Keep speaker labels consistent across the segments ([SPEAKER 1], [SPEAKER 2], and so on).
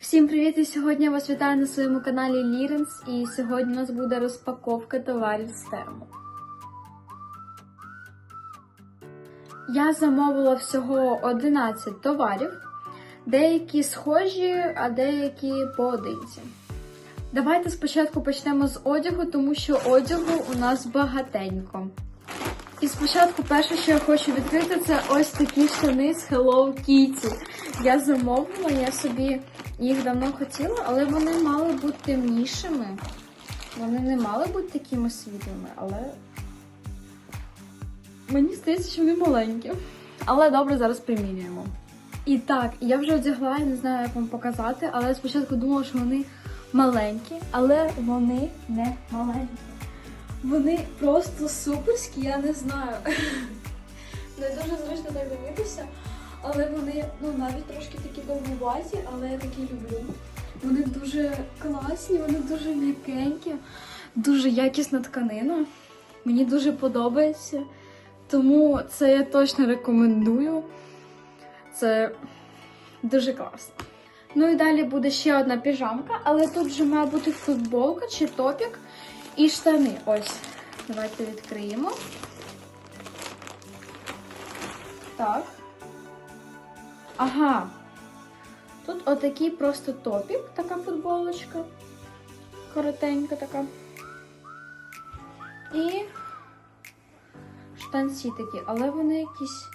[SPEAKER 1] Всім привіт! І сьогодні я вас вітаю на своєму каналі Ліренс. І сьогодні у нас буде розпаковка товарів з термо. Я замовила всього 11 товарів, деякі схожі, а деякі поодинці. Давайте спочатку почнемо з одягу, тому що одягу у нас багатенько. І спочатку перше, що я хочу відкрити, це ось такі штани з Hello Kitty. Я замовила, я собі їх давно хотіла, але вони мали бути темнішими. Вони не мали бути такими світлими, але мені здається, що вони маленькі. Але добре, зараз примірюємо. І так, я вже одягла, я не знаю, як вам показати, але я спочатку думала, що вони маленькі, але вони не маленькі. Вони просто суперські, я не знаю. Не дуже зручно так дивитися, але вони ну навіть трошки такі довгуваті, але я такі люблю. Вони дуже класні, вони дуже м'якенькі, дуже якісна тканина. Мені дуже подобається. Тому це я точно рекомендую. Це дуже класно. Ну і далі буде ще одна піжамка, але тут вже має бути футболка чи топік і штани. Ось. Давайте відкриємо. Так. Ага. Тут отакий просто топік, така футболочка. Коротенька така. І штанці такі, але вони якісь.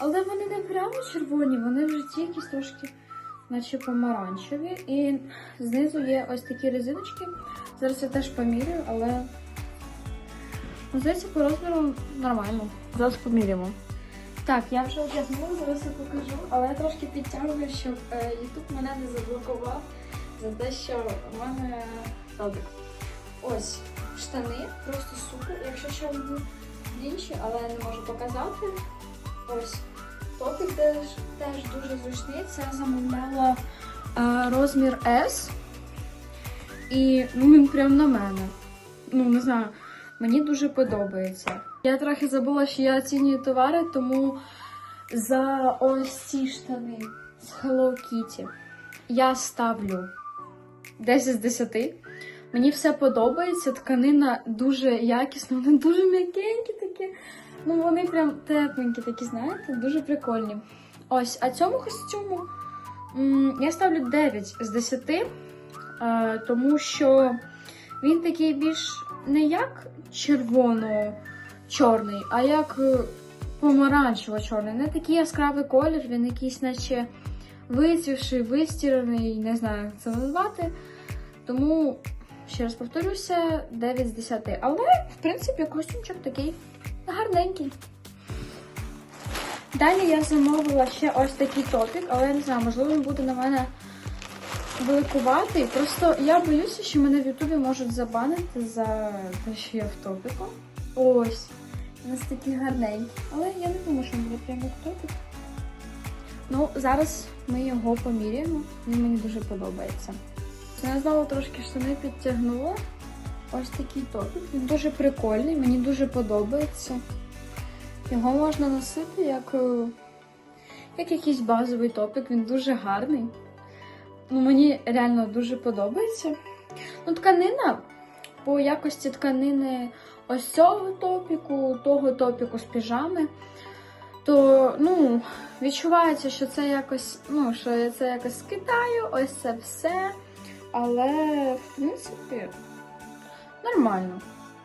[SPEAKER 1] Але вони не прямо червоні, вони в житті якісь трошки, наче помаранчеві. І знизу є ось такі резиночки. Зараз я теж поміряю, але ну, здається, по розміру нормально. Зараз поміряємо. Так, я вже одягнула, зараз я покажу, але я трошки підтягую, щоб е, YouTube мене не заблокував за те, що в мене робить. Ось штани, просто супер. Якщо ще інші, але не можу показати. Ось топік теж, теж дуже зручний. Це замовляла е, розмір S. І ну, він прям на мене. Ну, не знаю, мені дуже подобається. Я трохи забула, що я оцінюю товари, тому за ось ці штани з Hello Kitty я ставлю 10 з 10. Мені все подобається, тканина дуже якісна, вони дуже м'якенькі такі. Ну, вони прям тепленькі такі, знаєте, дуже прикольні. Ось, а цьому костюму я ставлю 9 з 10. Е, тому що він такий більш не як червоно-чорний, а як е, помаранчево-чорний. Не такий яскравий колір, він якийсь, наче вицвівший, вистіраний, не знаю, як це назвати. Тому, ще раз повторюся, 9 з 10. Але, в принципі, костюмчик такий гарненький. Далі я замовила ще ось такий топік, але я не знаю, можливо, він буде на мене великуватий. Просто я боюся, що мене в Ютубі можуть забанити за те, що я в топіку. Ось. У нас такі гарненькі. Але я не думаю, що він буде прямо як топік. Ну, зараз ми його поміряємо. Він мені дуже подобається. Я знову трошки штани підтягнула. Ось такий топік. Він дуже прикольний, мені дуже подобається. Його можна носити як, е, як якийсь базовий топік, він дуже гарний. Ну, мені реально дуже подобається. Ну, тканина по якості тканини ось цього топіку, того топіку з піжами, то ну, відчувається, що це якось, ну, що це якось з ось це все. Але, в принципі, нормально.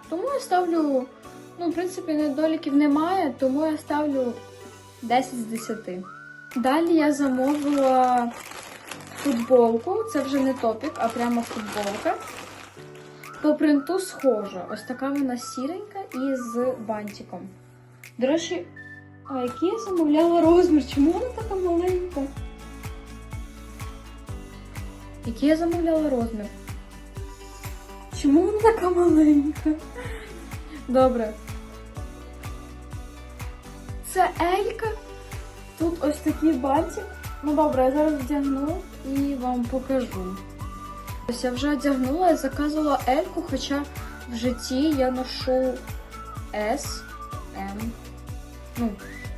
[SPEAKER 1] Тому я ставлю, ну, в принципі, недоліків немає, тому я ставлю 10 з 10. Далі я замовила футболку. Це вже не топік, а прямо футболка. По принту схожа. Ось така вона сіренька і з бантиком. До речі, а який я замовляла розмір? Чому вона така маленька? Який я замовляла розмір? Чому вона така маленька? Добре. Це Елька. Тут ось такий бантик. Ну добре, я зараз вдягну і вам покажу. Ось я вже одягнула і заказувала Ельку, хоча в житті я ношу S, M, ну,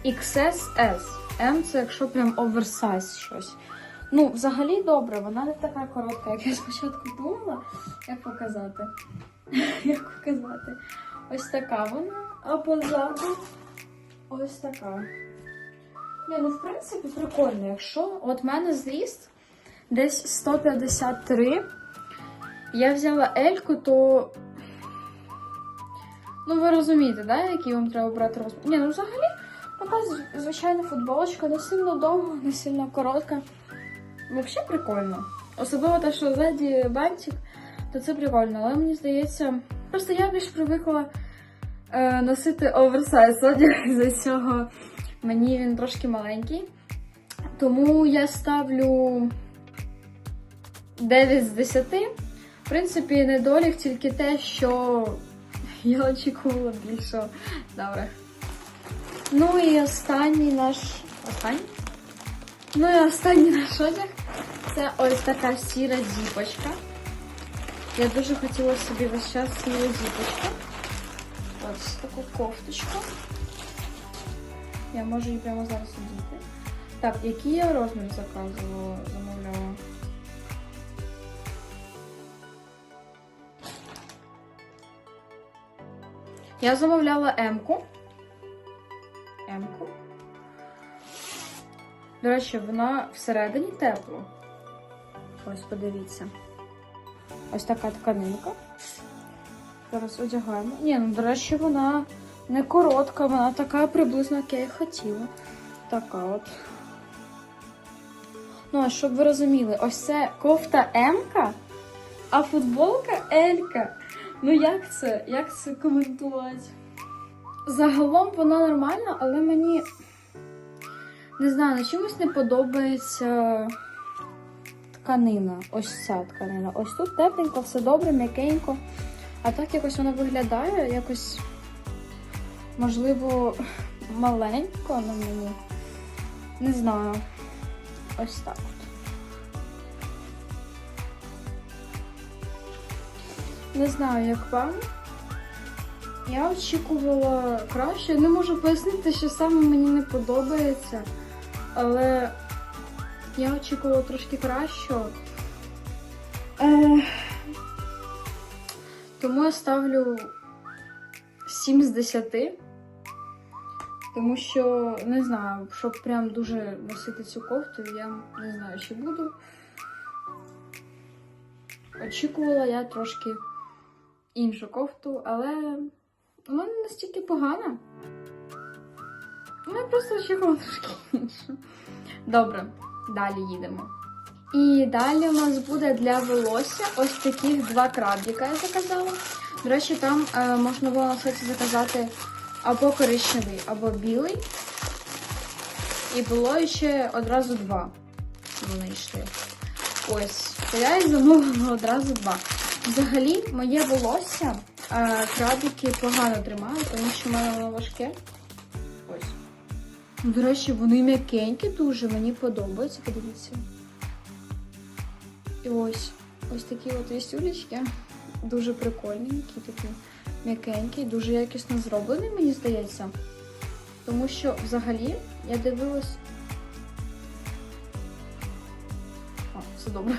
[SPEAKER 1] XS, S. M це якщо прям оверсайз щось. Ну, взагалі добре, вона не така коротка, як я спочатку думала. Як показати? Як показати? Ось така вона, а позаду ось така. Ні, ну в принципі прикольно, якщо от мене зріст десь 153. Я взяла Ельку, то. Ну, ви розумієте, да, який вам треба брати розмір? Ні, ну взагалі така звичайна футболочка, не сильно довга, не сильно коротка. Взагалі прикольно. Особливо те, що ззаді бантик, то це прикольно. Але мені здається, просто я більш привикла е, носити оверсайз одяг за цього. Мені він трошки маленький. Тому я ставлю 9 з 10. В принципі, недолік тільки те, що я очікувала більшого. Добре. Ну і останній наш. Останній? Ну і останній наш одяг. Це ось така сіра зіпочка. Я дуже хотіла собі весь час сіру зіпочку. Ось таку кофточку. Я можу її прямо зараз одіти. Так, який я розмір заказувала, замовляла? Я замовляла М-ку. М-ку. До речі, вона всередині тепла. Ось, подивіться. Ось така тканинка. Зараз одягаємо. Ні, ну, до речі, вона не коротка, вона така приблизно, як я і хотіла. Така от. Ну, а щоб ви розуміли, ось це кофта М-ка, а футболка L-ка. Ну як це? Як це коментувати? Загалом вона нормальна, але мені не знаю, на чомусь не подобається тканина. Ось ця тканина. Ось тут тепленько, все добре, м'якенько. А так якось вона виглядає, якось, можливо, маленько на мені. Не знаю. Ось так Не знаю, як вам. Я очікувала краще. Не можу пояснити, що саме мені не подобається, але я очікувала трошки кращого. Е... Тому я ставлю 7 з 10. Тому що не знаю, щоб прям дуже носити цю кофту, я не знаю, чи буду. Очікувала я трошки іншу кофту, але вона не настільки погана. Я просто очікувала трошки іншу. Добре, далі їдемо. І далі у нас буде для волосся ось таких два крабіка я заказала. До речі, там е, можна було на сайті заказати або коричневий, або білий. І було ще одразу два. Вони йшли. Ось, то я і замовила одразу два. Взагалі, моє волосся е, крабіки погано тримають, тому що в мене воно важке. Ось. До речі, вони м'якенькі дуже, мені подобаються, подивіться. І ось ось такі от вісюлечки. Дуже прикольненькі, такі м'якенькі, дуже якісно зроблені, мені здається. Тому що взагалі я дивилась. А, все добре.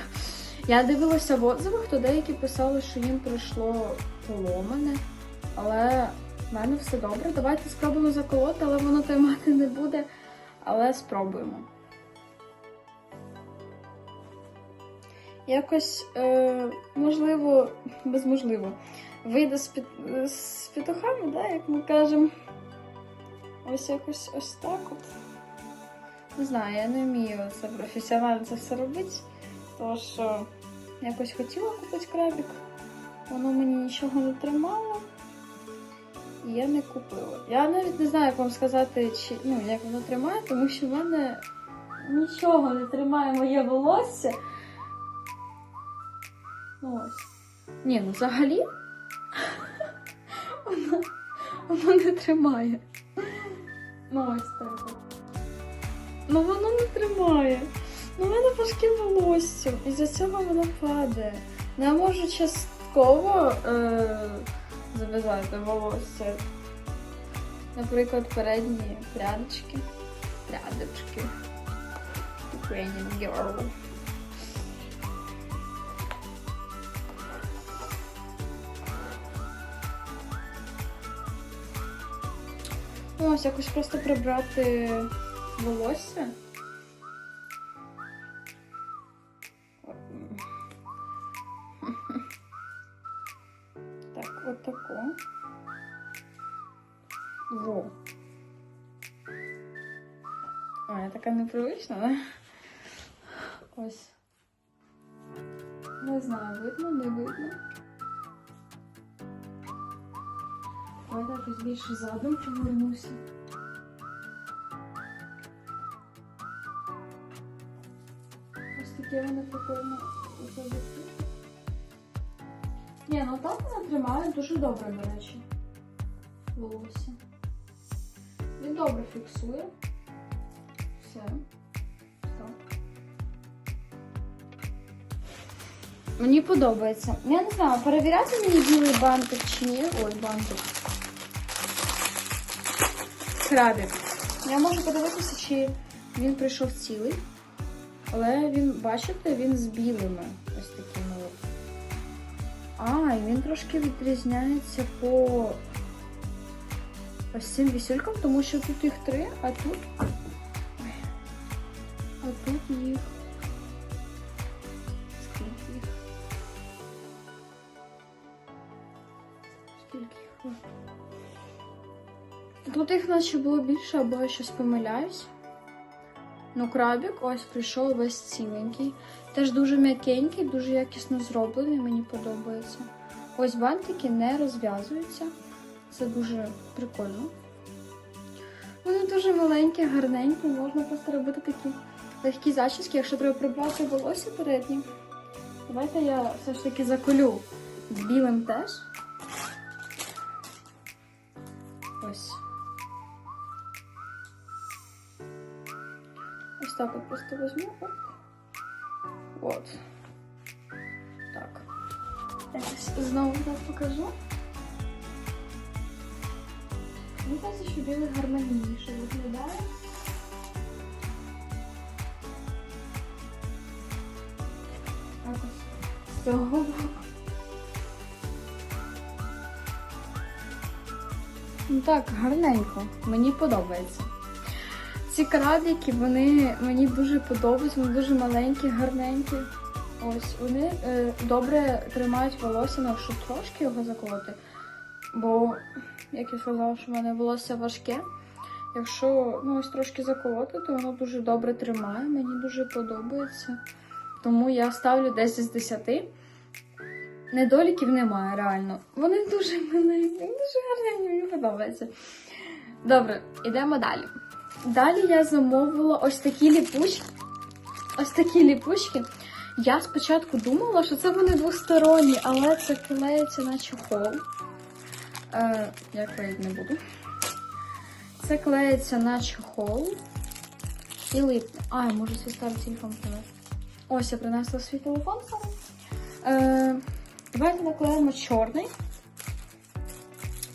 [SPEAKER 1] Я дивилася в отзивах, то деякі писали, що їм прийшло поломане. Але в мене все добре. Давайте спробуємо заколоти, але воно тримати не буде. Але спробуємо. Якось, е, можливо, безможливо, вийде з, під, з петухами, да, як ми кажемо. Ось якось ось так от. Не знаю, я не вмію це професіонально це все робити. Тому що якось хотіла купити крабик, воно мені нічого не тримало. І я не купила. Я навіть не знаю, як вам сказати, чи, ну, як воно тримає, тому що в мене нічого не тримає моє волосся. Ось. Ні, ну взагалі воно, воно не тримає. Ну ось так. Ну воно не тримає. Ну, в мене важке волосся, і за цього воно падає. Ну, я можу частково е- зав'язати волосся. Наприклад, передні прядочки. Прядочки. Ukrainian girl. Ну, ось якось просто прибрати волосся. Так, от тако. Во. Ой, я така непривична, да? Ось. Не знаю, видно, не видно. Ой, так ось більше задом повернуся. Ось таке воно прикольно. Ні, ну так вона тримає дуже добре, до речі. Волосся. Він добре фіксує. Все. Так. Мені подобається. Я не знаю, перевіряти мені білий бантик чи ні. Ой, бантик. Крабик. Я можу подивитися, чи він прийшов цілий. Але він, бачите, він з білими ось такими. А, і він трошки відрізняється по ось цим вісюлькам, тому що тут їх три, а тут. А тут їх. Скільки їх? Скільки їх? Тут їх наче було більше, або я щось помиляюсь. Ну, крабик ось прийшов весь ціленький. Теж дуже м'якенький, дуже якісно зроблений, мені подобається. Ось бантики не розв'язуються. Це дуже прикольно. Вони дуже маленькі, гарненькі, можна просто робити такі легкі зачіски, якщо треба прибрати волосся переднє. Давайте я все ж таки заколю білим теж. Ось. Ось так от просто візьму. От. Так. Якось знову так покажу. Мені здається, що білий гармонійніше виглядає. Так ось. З цього боку. Ну так, гарненько. Мені подобається. Ці крабики, вони мені дуже подобаються, вони дуже маленькі, гарненькі. Ось вони е, добре тримають волосся, ну, якщо трошки його заколоти. Бо, як я сказала, що в мене волосся важке. Якщо ну, ось трошки заколоти, то воно дуже добре тримає, мені дуже подобається. Тому я ставлю 10 з 10. Недоліків немає, реально. Вони дуже маленькі, дуже гарненькі, мені подобається. Добре, йдемо далі. Далі я замовила ось такі ліпучки. Ось такі ліпучки. Я спочатку думала, що це вони двосторонні, але це клеїться на чохол. Е, я клеїти не буду. Це клеїться на чохол і липне. А, я можу свій старий телефон принести. Ось я принесла свій телефон. Е, давайте наклеїмо чорний.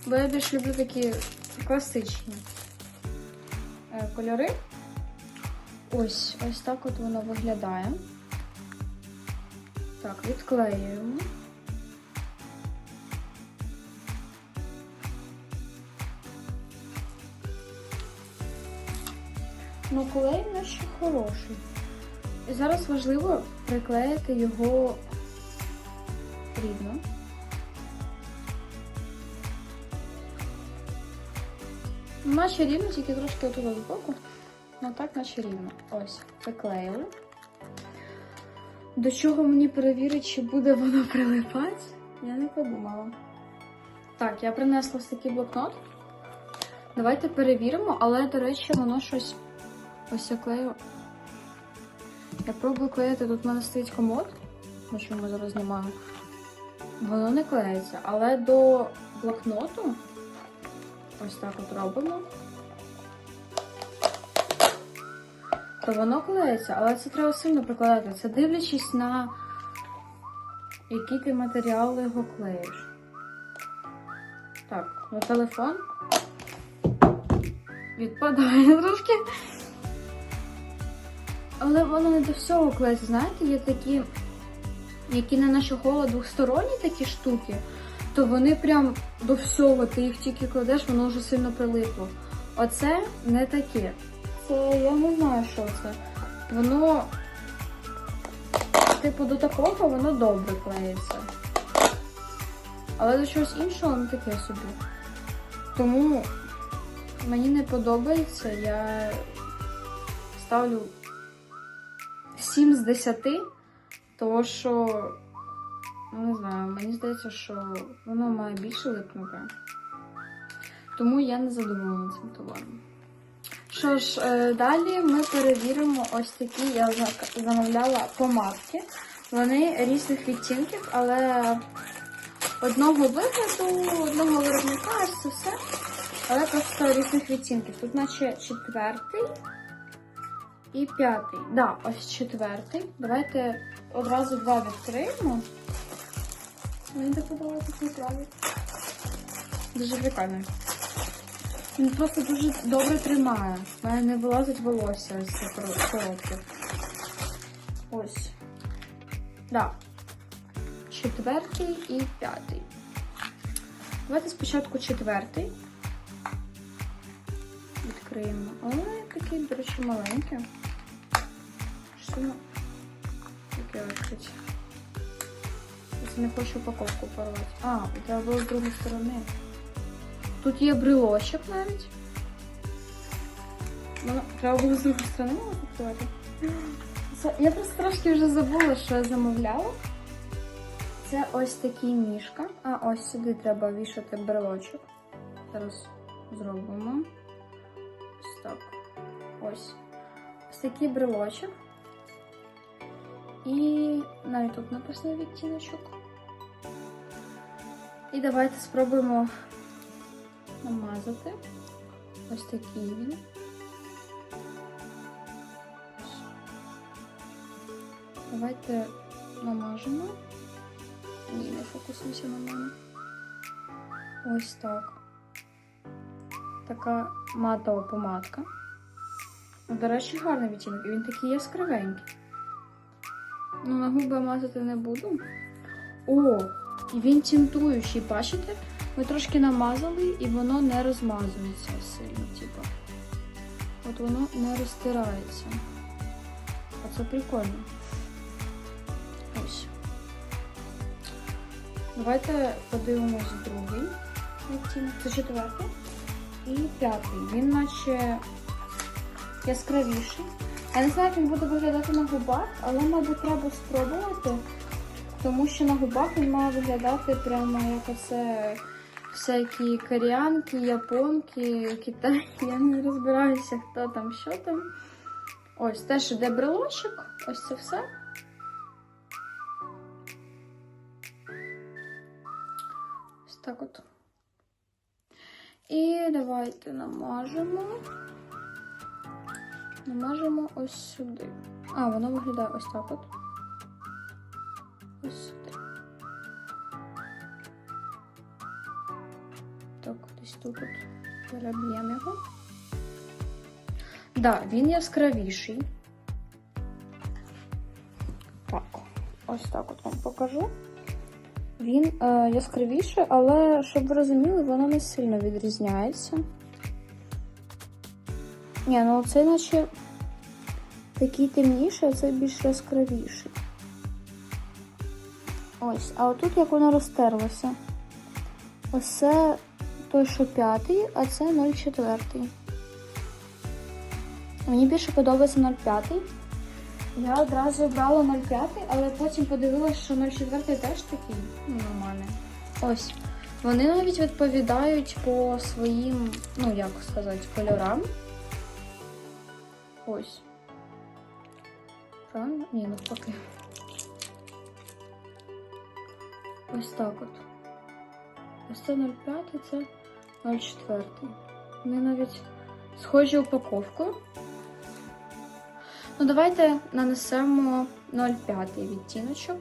[SPEAKER 1] Бо я більш люблю такі класичні кольори. Ось, ось так от воно виглядає. Так, відклеюємо. Ну, клей ще хороший. І зараз важливо приклеїти його рівно. Наче рівно, тільки трошки отут з боку. Ну так, наче рівно. Ось, приклеїли. До чого мені перевірити, чи буде воно прилипати? Я не подумала. Так, я принесла ось такий блокнот. Давайте перевіримо, але, до речі, воно щось ось я клею. Я пробую клеїти, тут в мене стоїть комод, на чому зараз знімаю. Воно не клеїться, але до блокноту ось так от робимо. То воно клеїться, але це треба сильно прикладати. Це дивлячись на який ти матеріал його клеїш. Так, на телефон відпадає трошки. Але воно не до всього клеїться. Знаєте, є такі, які не на чохола двосторонні такі штуки, то вони прям до всього, ти їх тільки кладеш, воно вже сильно прилипло. Оце не таке. Це я не знаю, що це. Воно, типу, до такого воно добре клеїться. Але до чогось іншого не таке собі. Тому мені не подобається. Я ставлю 7 з 10, тому що, ну не знаю, мені здається, що воно має більше липнути. Тому я не задоволена цим товаром. Що ж, е, далі ми перевіримо ось такі, я замовляла помадки. Вони різних відтінків, але одного вигляду, одного виробника, аж це все. Але просто різних відтінків. Тут наче четвертий і п'ятий. Да, ось четвертий. Давайте одразу два відкриємо. Мені так подобається цей правий. Дуже прикольний. Він просто дуже добре тримає. У мене не вилазить волосся ось це коро- Ось. Да. Четвертий і п'ятий. Давайте спочатку четвертий. Відкриємо. О, такий, до речі, маленький. Що таке відкрити? Не хочу упаковку порвати. А, треба було з другої сторони. Тут є брелочок навіть. Ну, треба було з другої сторони відкривати. Я просто трошки вже забула, що я замовляла. Це ось такий мішка. А ось сюди треба вішати брелочок. Зараз зробимо. Ось так. Ось. Ось такий брелочок. І навіть тут написано відтіночок. І давайте спробуємо намазати. Ось такий він. Давайте намажемо. Ні, не фокусуйся на мене. Ось так. Така матова помадка. Ну, До речі, гарний відтінок. І він такий яскравенький. Ну, на губи мазати не буду. О, він тінтуючий, бачите? Ми трошки намазали і воно не розмазується сильно, типу. От воно не розтирається. А це прикольно. Ось. Давайте подивимось другий відтінок. Це четвертий. І п'ятий. Він наче яскравіший. Я не знаю, як він буде виглядати на губах, але, мабуть, треба спробувати. Тому що на губах він має виглядати прямо як оце всякі коріанки, японки, китайки. Я не розбираюся, хто там, що там. Ось теж іде брелочок. Ось це все. Ось так от. І давайте намажемо. Намажемо ось сюди. А, воно виглядає ось так от. Ось сюди. Так, десь тут переб'ємо його. Да, він яскравіший. Так, ось так от вам покажу. Він е, яскравіший, але щоб ви розуміли, воно не сильно відрізняється. Ні, ну це наче такий темніший, а це більш яскравіший. Ось, а отут як воно розтерлося. Ось це той, що п'ятий, а це 0,4. Мені більше подобається 0,5. Я одразу обрала 0,5, але потім подивилася, що 0,4 теж такий нормальний. Ось. Вони навіть відповідають по своїм, ну як сказати, кольорам. Ось. Правильно? Ні, навпаки. Ось так от. Ось це 0,5, це 0,4. Вони навіть схожі упаковкою. Ну, давайте нанесемо 0,5 відтіночок.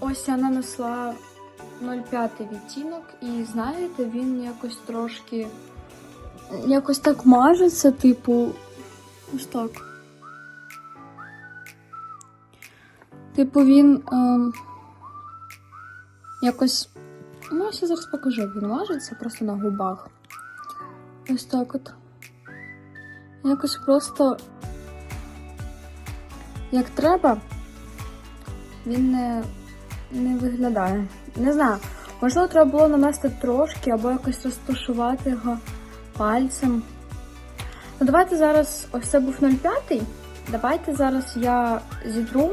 [SPEAKER 1] Ось я нанесла 0,5 відтінок, і знаєте, він якось трошки якось так мажеться, типу, ось так. Типу, він ем, якось. Ну, я зараз покажу, він мажеться просто на губах. Ось так от. Якось просто як треба, він не, не виглядає. Не знаю, можливо, треба було нанести трошки або якось розташувати його пальцем. Ну, давайте зараз ось це був 0,5. Давайте зараз я зітру,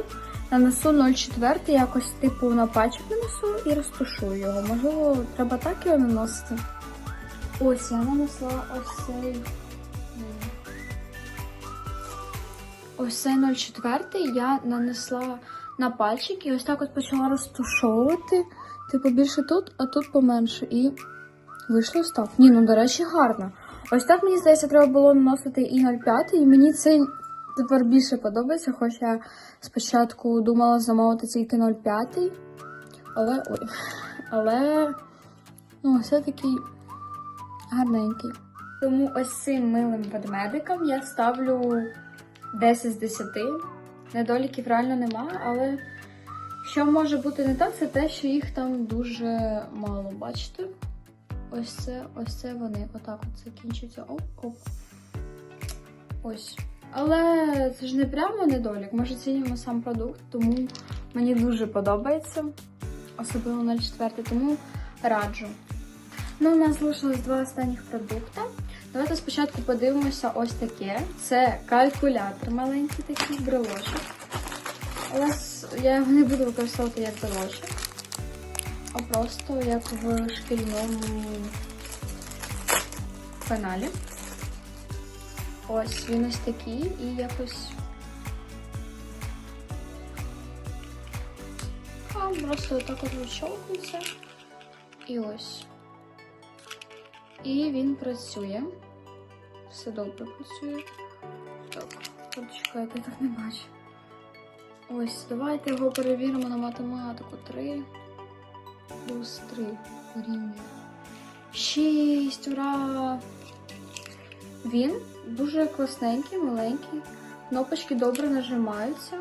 [SPEAKER 1] нанесу 0,4, якось типу на пальчик нанесу і розташую його. Можливо, треба так його наносити. Ось я нанесла ось цей. Ось цей 0,4 я нанесла на пальчик і ось так от почала розташовувати. Типу більше тут, а тут поменше. І вийшло ось так. Ні, ну до речі, гарно. Ось так мені здається, треба було наносити і 0,5, і мені цей тепер більше подобається, хоча я спочатку думала замовити тільки 0,5. Але ой. Але ну, все такий гарненький. Тому ось цим милим ведмедикам я ставлю 10 з 10. Недоліків реально немає, але що може бути не так, це те, що їх там дуже мало. Бачите? Ось це, ось це вони. Отак от закінчується. Оп-оп. Ось. Але це ж не прямо недолік. Ми ж оцінюємо сам продукт, тому мені дуже подобається. Особливо 0,4, тому раджу. Ну, у нас залишилось два останніх продукти. Давайте спочатку подивимося ось таке. Це калькулятор маленький такий брелочок. Але я його не буду використовувати як брелочок, а просто як в шкільному каналі. Ось він ось такий і якось. А, просто отак от вищовкується. І ось. І він працює. Все добре працює. Так, от я так не бачу. Ось, давайте його перевіримо на математику. 3 плюс 3 рівня. 6, ура! Він дуже класненький, маленький. Кнопочки добре нажимаються.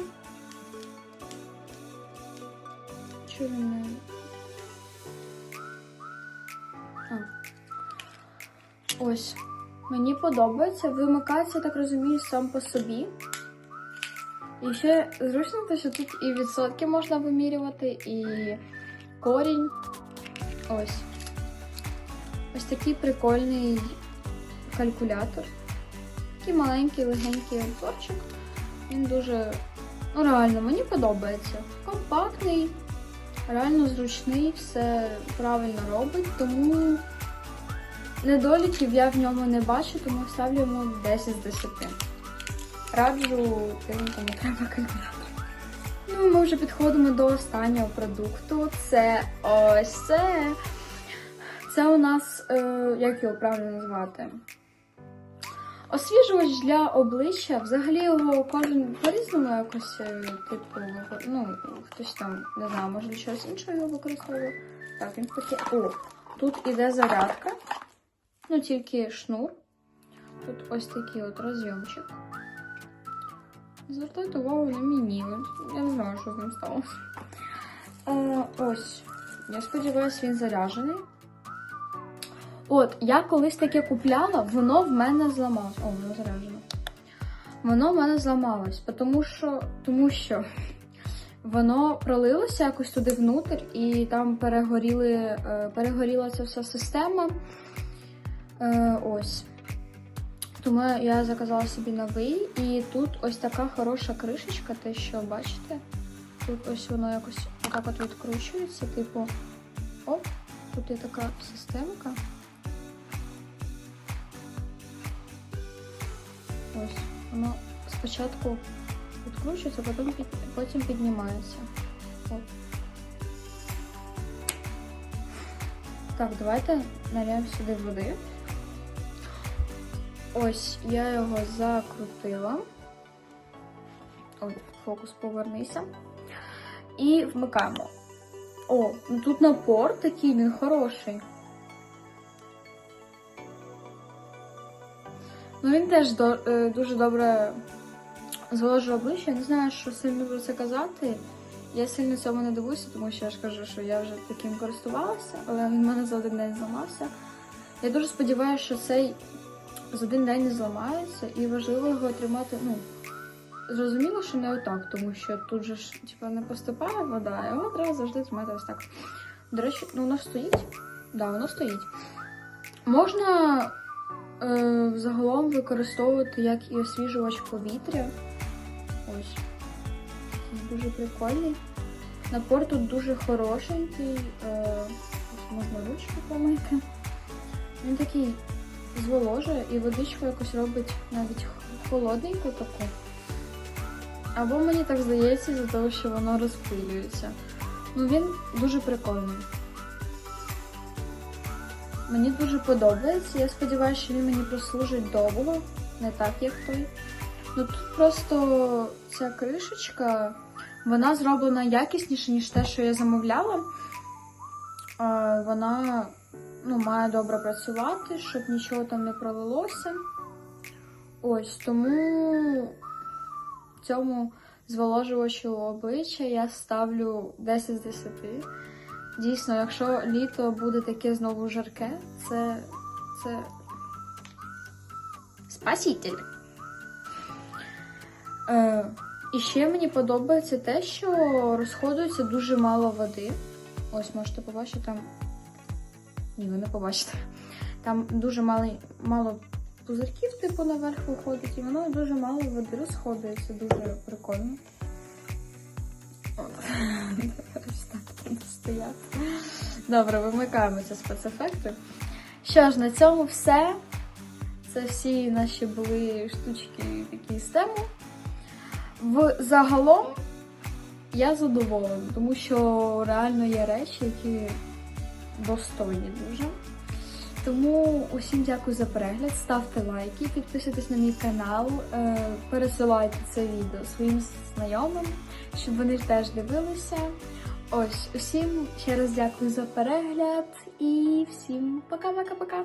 [SPEAKER 1] Не... Ось. Мені подобається. Вимикається, так розумію, сам по собі. І ще зручно те, що тут і відсотки можна вимірювати, і корінь. Ось. Ось такий прикольний калькулятор. Такий маленький, легенький обзорчик. Він дуже, ну реально, мені подобається. Компактний, реально зручний, все правильно робить, тому недоліків я в ньому не бачу, тому ставлю йому 10 з 10. Раджу тим, кому треба калькулятор. Ну, ми вже підходимо до останнього продукту. Це ось це. Це у нас, е, як його правильно назвати? Освіжувач для обличчя. Взагалі його кожен по-різному якось, е, типу, ну, хтось там, не знаю, може чогось іншого його використовує. Так, він таке. О, тут іде зарядка. Ну, тільки шнур. Тут ось такий от розйомчик. Звертайте увагу на мені. Я не знаю, що з ним сталося. Е, ось. Я сподіваюся, він заряджений. От, я колись таке купляла, воно в мене зламалось. О, воно заряджено. Воно в мене зламалось, тому що, тому що воно пролилося якось туди внутрь, і там перегоріли, е, перегоріла ця вся система. Е, ось. Тому я заказала собі новий, і тут ось така хороша кришечка, те, що бачите. Тут ось воно якось так от відкручується, типу, оп, тут є така системка. Ось, воно спочатку відкручується, потім, під, потім піднімається. От. Так, давайте наляємо сюди води. Ось, я його закрутила. Ой, фокус повернися. І вмикаємо. О, ну тут напор такий, він хороший. Ну він теж до, е, дуже добре зволожує обличчя. Я Не знаю, що сильно про це казати. Я сильно цьому не дивуюся, тому що я ж кажу, що я вже таким користувалася, але він в мене за один день зламався. Я дуже сподіваюся, що цей за один день не зламається, і важливо його отримати. Ну, зрозуміло, що не отак, тому що тут же ж типу, не поступає вода, його треба завжди тримати ось так. До речі, ну воно стоїть. Да, воно стоїть. Можна загалом використовувати як і освіжувач повітря. Ось. Дуже прикольний. Напор тут дуже хорошенький. Е, ось можна ручки помити. Він такий зволожує і водичку якось робить навіть холодненьку таку. Або мені так здається, за того, що воно розпилюється. Ну він дуже прикольний. Мені дуже подобається. Я сподіваюся, що він мені прослужить довго, не так, як той. Ну тут просто ця кришечка, вона зроблена якісніше, ніж те, що я замовляла. Вона ну, має добре працювати, щоб нічого там не пролилося. Ось тому цьому зволожувачу обличчя я ставлю 10 з 10. Дійсно, якщо літо буде таке знову жарке, це. це. Спаситель. Е, і ще мені подобається те, що розходується дуже мало води. Ось можете побачити там. Ні, ви не побачите. Там дуже мало, мало пузирків, типу, наверх виходить, і воно дуже мало води розходується, дуже прикольно. Добре, вимикаємо ці спецефекти. Що ж, на цьому все. Це всі наші були штучки такі з тему. В загалом я задоволена, тому що реально є речі, які достойні дуже. Тому усім дякую за перегляд, ставте лайки, підписуйтесь на мій канал, е, пересилайте це відео своїм знайомим, щоб вони теж дивилися. Ось усім ще раз дякую за перегляд і всім пока-пока-пока!